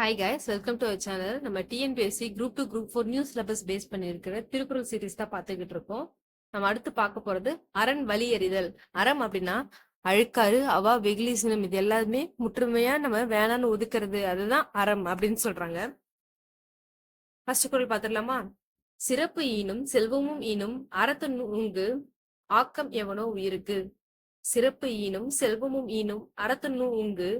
Hi guys welcome to our channel நம்ம TNPSC group two group four new syllabus base பண்ணியிருக்கிற Thirukkural series தான் பார்த்துக்கிட்டு இருக்கோம். நம்ம அடுத்து பார்க்க போறது அரண் வலி எறிதல். அறம் அப்படின்னா அழுக்காறு அவா வெகுலிசனம் இது எல்லாமே முற்றுமையா நம்ம வேணான்னு ஒதுக்குறது. அதுதான் அறம் அப்படின்னு சொல்றாங்க. ஃபர்ஸ்ட் குரல் பார்த்துடலாமா? சிறப்பு ஈனும் செல்வமும் ஈனும் அறத்து நூங்கு ஆக்கம் எவனோ உயிருக்கு. சிறப்பு ஈனும் செல்வமும் ஈனும் அறத்து நூங்கு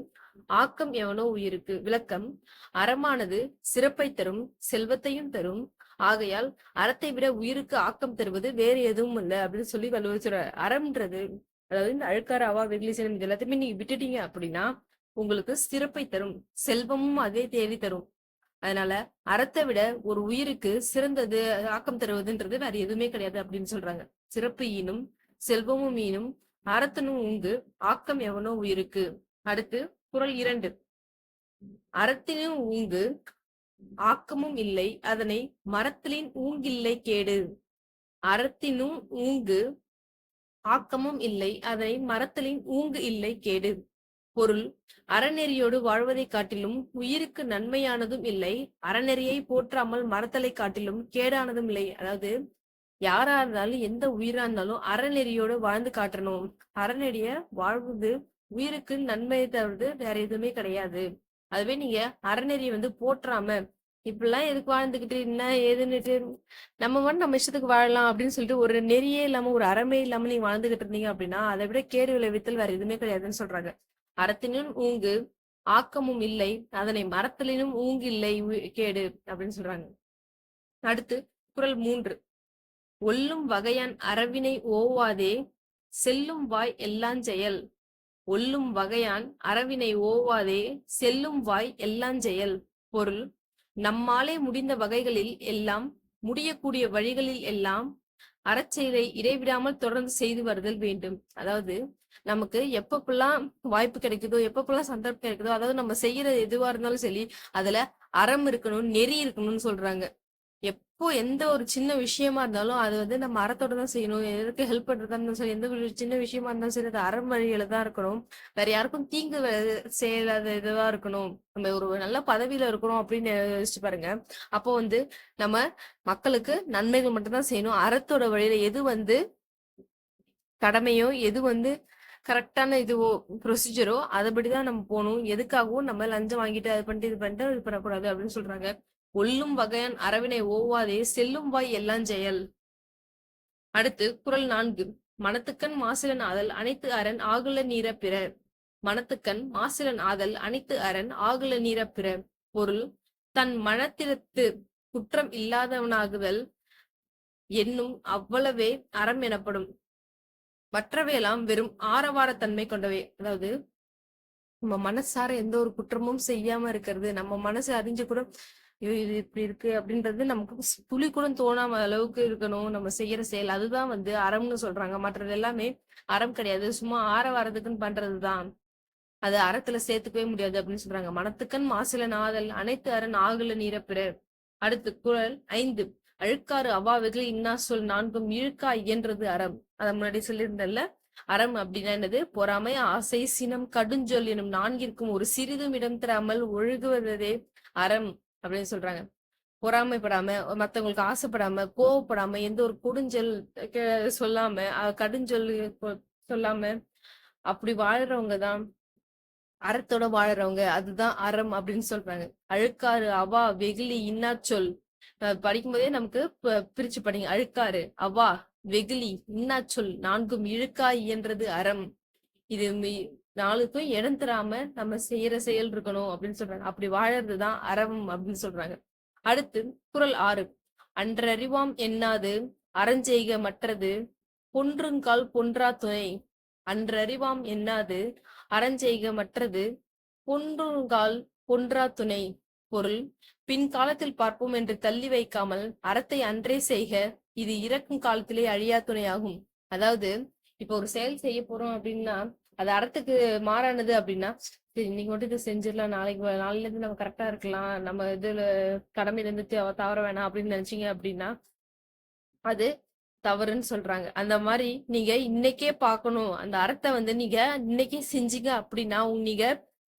ஆக்கம் எவனோ உயிருக்கு? விளக்கம். அறமானது சிறப்பை தரும் செல்வத்தையும் தரும். ஆகையால் அறத்தை விட உயிருக்கு ஆக்கம் தருவது வேறு எதுவும் இல்லை அப்படின்னு சொல்லி வள்ளுவர் சொல்றார். அறம்ன்றது அதாவது இந்த அழுக்காராவா வெகுலிசனம் இது எல்லாத்தையுமே நீங்க விட்டுட்டீங்க அப்படின்னா உங்களுக்கு சிறப்பை தரும் செல்வமும் அதே தேடி தரும். அதனால அறத்தை விட ஒரு உயிருக்கு சிறந்தது ஆக்கம் தருவதுன்றது வேற எதுவுமே கிடையாது அப்படின்னு சொல்றாங்க. சிறப்பு ஈனும் செல்வமும் ஈனும் அறத்தனும் உங்கு ஆக்கம் எவனோ உயிருக்கு. அடுத்து குரல் இரண்டு. அறத்தினும் ஊங்கு ஆக்கமும் இல்லை அதனை மரத்திலின் ஊங்கில்லை கேடு. அறத்தினும் ஊங்கு ஆக்கமும் இல்லை அதனை மரத்திலின் ஊங்கு இல்லை கேடு. பொருள் அறநெறியோடு வாழ்வதை காட்டிலும் உயிருக்கு நன்மையானதும் இல்லை அறநெறியை போற்றாமல் மரத்தலை காட்டிலும் கேடானதும் இல்லை. அதாவது யாரா இருந்தாலும் எந்த உயிரா இருந்தாலும் அறநெறியோடு வாழ்ந்து காட்டணும். அறநெறிய வாழ்வது உயிருக்கு நன்மையை தவிர்த்து வேற எதுவுமே கிடையாது. அதுவே நீங்க அறநெறியை வந்து போற்றாம இப்படிலாம் எதுக்கு வாழ்ந்துகிட்டு என்ன ஏதுன்னுட்டு நம்ம வந்து நம்ம இஷ்டத்துக்கு வாழலாம் அப்படின்னு சொல்லிட்டு ஒரு நெறியே இல்லாம ஒரு அறமே இல்லாம நீங்க வாழ்ந்துகிட்டு இருந்தீங்க அப்படின்னா அதை விட கேடு விளைவித்தல் வேற எதுவுமே கிடையாதுன்னு சொல்றாங்க. அறத்தினும் ஊங்கு ஆக்கமும் இல்லை அதனை மரத்திலும் ஊங்கு இல்லை உ- கேடு அப்படின்னு சொல்றாங்க. அடுத்து குரல் மூன்று. ஒல்லும் வகையான் அறவினை ஓவாதே செல்லும் வாய் எல்லாம் செயல். ஒல்லும் வகையான் அறவினை ஓவாதே செல்லும் வாய் எல்லாஞ்செயல் பொருள் நம்மாலே முடிந்த வகைகளில் எல்லாம் முடியக்கூடிய வழிகளில் எல்லாம் அறச்செயலை இடைவிடாமல் தொடர்ந்து செய்து வருதல் வேண்டும். அதாவது நமக்கு எப்பப்பெல்லாம் வாய்ப்பு கிடைக்குதோ எப்பப்பெல்லாம் சந்தர்ப்பம் கிடைக்குதோ அதாவது நம்ம செய்யறது எதுவா இருந்தாலும் சரி அதுல அறம் இருக்கணும் நெறி இருக்கணும்னு சொல்றாங்க. இப்போ எந்த ஒரு சின்ன விஷயமா இருந்தாலும் அது வந்து நம்ம அறத்தோட தான் செய்யணும். எதற்கு ஹெல்ப் பண்றதா இருந்தாலும் சரி எந்த ஒரு சின்ன விஷயமா இருந்தாலும் சரி அது அறம் வழியில தான் இருக்கணும். வேற யாருக்கும் தீங்கு செய்யாத இதுவா இருக்கணும். நம்ம ஒரு நல்ல பதவியில இருக்கிறோம் அப்படின்னு யோசிச்சு பாருங்க. அப்போ வந்து நம்ம மக்களுக்கு நன்மைகள் மட்டும்தான் செய்யணும். அறத்தோட வழியில எது வந்து கடமையோ எது வந்து கரெக்டான இதுவோ ப்ரொசீஜரோ அதுபடிதான் நம்ம போகணும். எதுக்காகவும் நம்ம லஞ்சம் வாங்கிட்டு அது பண்ணிட்டு இது பண்ணிட்டு இது பண்ணக்கூடாது அப்படின்னு சொல்றாங்க. ஒல்லும் வகையான் அரவினை ஓவாதே செல்லும் வாய் எல்லாம் செயல் அடுத்து குரல் நான்கு. மனத்துக்கண் மாசிலன் ஆதல் அனைத்து அரண் ஆகுல நீர பிற. மனத்துக்கண் மாசிலன் ஆதல் அனைத்து அரண் ஆகுல நீர பிற. பொருள் தன் மனத்திறத்து குற்றம் இல்லாதவனாகுதல் என்னும் அவ்வளவே அறம் எனப்படும். மற்றவையெல்லாம் வெறும் ஆரவாரத்தன்மை கொண்டவை. அதாவது நம்ம மனசார எந்த ஒரு குற்றமும் செய்யாம இருக்கிறது நம்ம மனசு அறிஞ்சு கூட ஐயோ இது இப்படி இருக்கு அப்படின்றது நமக்கு துளி கூட தோணாம அளவுக்கு இருக்கணும். நம்ம செய்யற செயல் அதுதான் வந்து அறம்னு சொல்றாங்க. மற்றது எல்லாமே அறம் கிடையாது. சும்மா ஆற வரதுக்குன்னு பண்றதுதான். அது அறத்துல சேர்த்துக்கவே முடியாது அப்படின்னு சொல்றாங்க. மனத்துக்கண் மாசில நாதல் அனைத்து அரண் ஆகுல நீரப்பிற அடுத்து குரல் ஐந்து. அழுக்காறு அவாவுகள் இன்னா சொல் நான்கும் இழுக்கா இயன்றது அறம். அதை முன்னாடி சொல்லியிருந்தல்ல அறம் அப்படின்னா என்னது? பொறாமை ஆசை சினம் கடுஞ்சொல் எனும் நான்கிற்கும் ஒரு சிறிதும் இடம் தராமல் ஒழுகுவதே அறம். அப்படின்னு சொல்றாங்க. பொறாமைப்படாம மத்தவங்களுக்கு ஆசைப்படாம கோவப்படாம எந்த ஒரு கொடுஞ்சொல் சொல்லாம கடுஞ்சொல் சொல்லாம அப்படி வாழ்றவங்க தான் அறத்தோட வாழறவங்க. அதுதான் அறம் அப்படின்னு சொல்றாங்க. அழுக்காறு அவா வெகுளி இன்னாச்சொல். அஹ் படிக்கும்போதே நமக்கு பிரிச்சு படிங்க. அழுக்காறு அவா வெகுளி இன்னாச்சொல். நான்கும் இழுக்கா இயன்றது அறம். இது நாளுக்கும் இடம் தராம நம்ம செய்யற செயல் இருக்கணும் அப்படின்னு சொல்றாங்க. அப்படி வாழறதுதான் அறம் அப்படின்னு சொல்றாங்க. அடுத்து குரல் ஆறு. அன்றறிவாம் எண்ணாது அறஞ்செய்க மற்றது. பொன்றுங்கால் பொன்றா துணை. அன்றறிவாம் எண்ணாது அறஞ்செய்க மற்றது. பொன்றுங்கால் பொன்றா துணை. பொருள். பின் காலத்தில் பார்ப்போம் என்று தள்ளி வைக்காமல் அறத்தை அன்றே செய்க. இது இறக்கும் காலத்திலே அழியா துணையாகும். அதாவது இப்ப ஒரு செயல் செய்ய போறோம் அப்படின்னா அது அறத்துக்கு மாறானது அப்படின்னா சரி இன்னைக்கு மட்டும் இதை செஞ்சிடலாம். நாளைக்கு நாளைல இருந்து நம்ம கரெக்டா இருக்கலாம். நம்ம இதுல கடமையில இருந்து தவற வேணாம் அப்படின்னு நினைச்சீங்க அப்படின்னா அது தவறுன்னு சொல்றாங்க. அந்த மாதிரி நீங்க இன்னைக்கே பார்க்கணும். அந்த அறத்தை வந்து நீங்க இன்னைக்கே செஞ்சீங்க அப்படின்னா நீங்க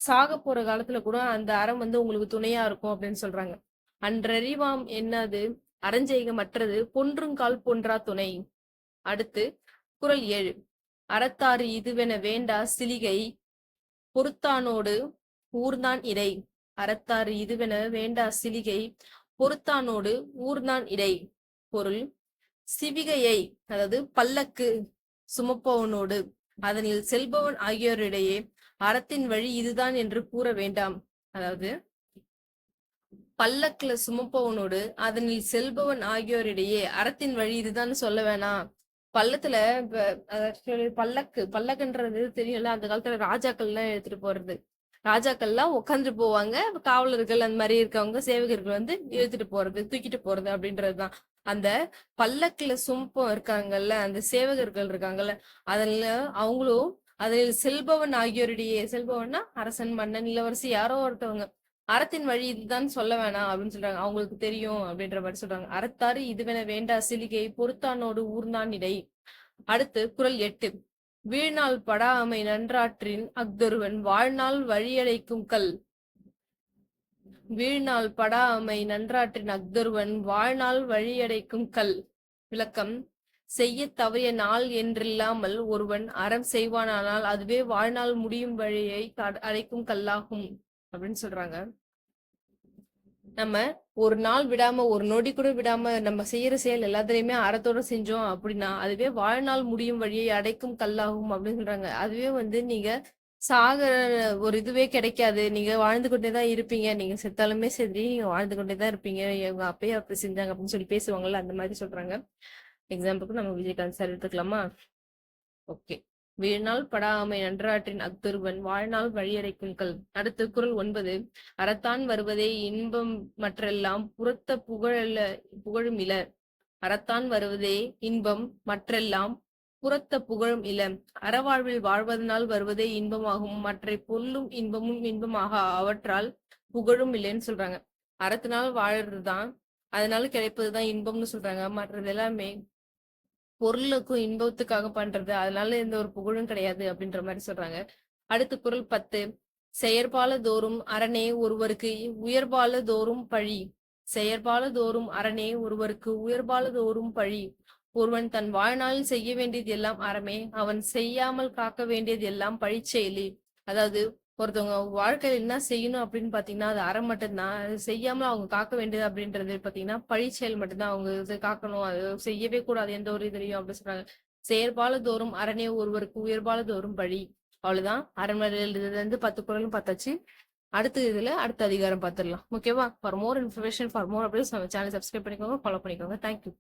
சாக போற காலத்துல கூட அந்த அறம் வந்து உங்களுக்கு துணையா இருக்கும் அப்படின்னு சொல்றாங்க. அன்றறிவாம் என்னது? அறஞ்செய்க மற்றது பொன்றுங்கால் பொன்றா துணை. அடுத்து குறள் ஏழு. அறத்தாறு இதுவென வேண்டா சிலிகை பொறுத்தானோடு ஊர்தான் இடை. அறத்தாறு இதுவென வேண்டா சிலிகை பொறுத்தானோடு ஊர்தான் இடை. பொருள் சிவிகையை அதாவது பல்லக்கு சுமப்பவனோடு அதனில் செல்பவன் ஆகியோரிடையே அறத்தின் வழி இதுதான் என்று கூற வேண்டாம். அதாவது பல்லக்குல சுமப்பவனோடு அதனில் செல்பவன் ஆகியோரிடையே அறத்தின் வழி இதுதான் சொல்ல வேணாம். பள்ளத்துல பல்லக்கு பல்லக்குன்றது தெரியும்ல? அந்த காலத்துல ராஜாக்கள் எல்லாம் எடுத்துட்டு போறது. ராஜாக்கள் எல்லாம் உட்காந்துட்டு போவாங்க. காவலர்கள் அந்த மாதிரி இருக்கவங்க சேவகர்கள் வந்து இழுத்துட்டு போறது தூக்கிட்டு போறது அப்படின்றதுதான். அந்த பல்லக்குல சும்பம் இருக்காங்கல்ல அந்த சேவகர்கள் இருக்காங்கல்ல அதில் அவங்களும் அதில் செல்பவன் ஆகியோருடைய செல்பவன்னா அரசன் மன்னன் இளவரசி யாரோ ஒருத்தவங்க. அறத்தின் வழி இதுதான் சொல்ல வேணாம் அப்படின்னு சொல்றாங்க. அவங்களுக்கு தெரியும் அப்படின்ற மாதிரி சொல்றாங்க. அறத்தாறு இதுவென வேண்டா சிலிகை பொறுத்தானோடு ஊர்ந்தான் இடை. அடுத்து குறள் எட்டு. வீழ்நாள் படாமை நன்றாற்றின் அக்தொருவன் வாழ்நாள் வழியடைக்கும் கல். வீழ்நாள் படாமை நன்றாற்றின் அக்தொருவன் வாழ்நாள் வழியடைக்கும் கல். விளக்கம். செய்ய தவறிய நாள் என்றில்லாமல் ஒருவன் அறம் செய்வானானால் அதுவே வாழ்நாள் முடியும் வழியை அடைக்கும் கல்லாகும். அப்படின்னு சொல்றாங்க. நம்ம ஒரு நாள் விடாம ஒரு நொடி கூட விடாம நம்ம செய்யற செயல் எல்லாத்துலயுமே அறத்தோட செஞ்சோம் அப்படின்னா அதுவே வாழ்நாள் முடியும் வழியை அடைக்கும் கல்லாகும் அப்படின்னு சொல்றாங்க. அதுவே வந்து நீங்க சாகிற ஒரு இதுவே கிடைக்காது. நீங்க வாழ்ந்து கொண்டே தான் இருப்பீங்க. நீங்க செத்தாலுமே சரி நீங்க வாழ்ந்து கொண்டே தான் இருப்பீங்க. எங்க அப்பயே அப்படி செஞ்சாங்க அப்படின்னு சொல்லி பேசுவாங்கல்ல அந்த மாதிரி சொல்றாங்க. எக்ஸாம்பிளுக்கு நம்ம விஜயகாந்த் சார் எடுத்துக்கலாமா? ஓகே வீழ்நாள் படாமை நன்றாற்றின் அக்தொருவன் வாழ்நாள் வழியறைக்கும் கல். அடுத்து குரல் ஒன்பது. அறத்தான் வருவதே இன்பம் மற்றெல்லாம் புறத்த புகழல்ல புகழும் இல. அறத்தான் வருவதே இன்பம் மற்றெல்லாம் புறத்த புகழும் இல. அறவாழ்வில் வாழ்வதனால் வருவதே இன்பமாகும். மற்றை பொல்லும் இன்பமும் இன்பமாக அவற்றால் புகழும் இல்லைன்னு சொல்றாங்க. அறத்தினால் வாழறதுதான் அதனால கிடைப்பதுதான் இன்பம்னு சொல்றாங்க. மற்றது எல்லாமே பொருளுக்கும் இன்பத்துக்காக பண்றது. அதனால எந்த ஒரு புகழும் கிடையாது அப்படின்ற மாதிரி சொல்றாங்க. அடுத்து குரல் பத்து. செயற்பால தோறும் அரணே ஒருவருக்கு உயர்பால தோறும் பழி. செயற்பால தோறும் அரணே ஒருவருக்கு உயர்பால தோறும் பழி. ஒருவன் தன் வாழ்நாளில் செய்ய வேண்டியது எல்லாம் அறமே. அவன் செய்யாமல் காக்க வேண்டியது எல்லாம் பழிச்செயலி. அதாவது ஒருத்தவங்க வாழ்க்கையில என்ன செய்யணும் அப்படின்னு பாத்தீங்கன்னா அது அறம் மட்டும்தான் அது செய்யாம அவங்க காக்க வேண்டியது அப்படின்றது பாத்தீங்கன்னா செயல் மட்டும்தான். அவங்க இது காக்கணும். அது செய்யவே கூடாது. எந்த ஒரு இதுலயும் அப்படின்னு சொல்றாங்க. செயற்பால தோறும் அரணே ஒருவருக்கு உயர்பால தோறும் பழி. அவ்வளவுதான். அரண்மனையில் இருந்து பத்து குரலும் பார்த்தாச்சு. அடுத்த இதுல அடுத்த அதிகாரம் பார்த்துடலாம். ஓகேவா? For more information for more அப்படின்னு சேனல் சப்ஸ்கிரைப் பண்ணிக்கோங்க ஃபாலோ பண்ணிக்கோங்க. Thank you